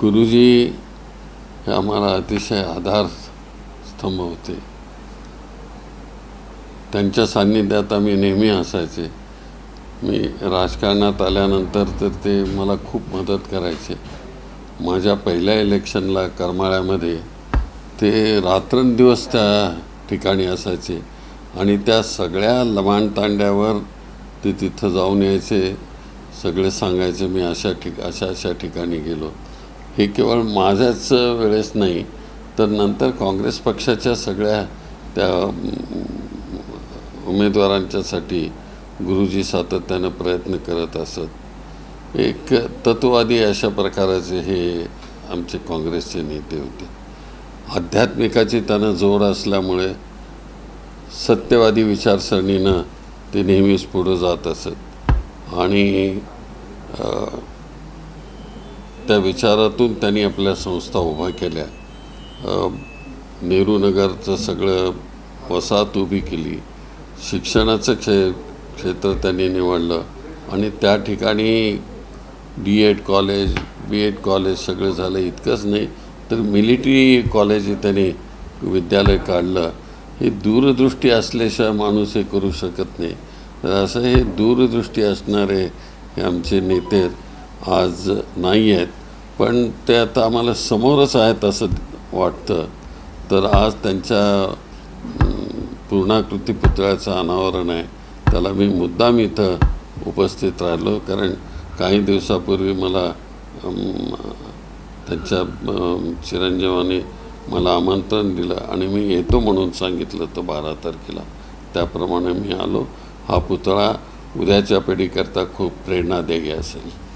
गुरुजी हे आम्हाला अतिशय आधार स्तंभ होते. त्यांच्या सान्निध्यात आम्ही नेहमी असायचे. मी राजकारणात आल्यानंतर तर ते मला खूप मदत करायचे. माझ्या पहिल्या इलेक्शनला करमाळ्यामध्ये ते रात्रंदिवस त्या ठिकाणी असायचे आणि त्या सगळ्या लमाणतांड्यावर ते तिथं जाऊन यायचे. सगळे सांगायचे मी अशा ठिक अशा अशा ठिकाणी गेलो. हे केवळ माझ्याच वेळेस नाही तर नंतर काँग्रेस पक्षाच्या सगळ्या त्या उमेदवारांच्यासाठी गुरुजी सातत्यानं प्रयत्न करत असत. एक तत्ववादी अशा प्रकाराचे हे आमचे काँग्रेसचे नेते होते. आध्यात्मिकाची त्यांना जोड असल्यामुळे सत्यवादी विचारसरणीनं ते नेहमीच पुढं जात असत. आणि त्या विचारातून त्यांनी आपल्या संस्था उभ्या केल्या. नेहरूनगरचं नेहरू नगरचं सगळं वसाहत उभी केली. शिक्षणाचं क्षे क्षेत्र त्यांनी निवडलं आणि त्या ठिकाणी D Ed college B Ed college सगळं झालं. इतकंच नाही तर मिलिटरी कॉलेज त्यांनी विद्यालय काढलं. हे दूरदृष्टी असल्याशिवाय माणूस हे करू शकत नाही. तर असं हे दूरदृष्टी असणारे हे आमचे नेते आज नाही आहेत. पण ते आता आम्हाला समोरच आहेत असं वाटतं. तर आज त्यांच्या पूर्णाकृती पुतळ्याचं अनावरण आहे. त्याला मी मुद्दाम इथं उपस्थित राहिलो. कारण काही दिवसापूर्वी मला त्यांच्या चिरंजीवाने मला आमंत्रण दिलं आणि मी येतो म्हणून सांगितलं तर बारा तारखेला. त्याप्रमाणे मी आलो. हा पुतळा उद्याच्या पिढीकरता खूप प्रेरणादायी असेल.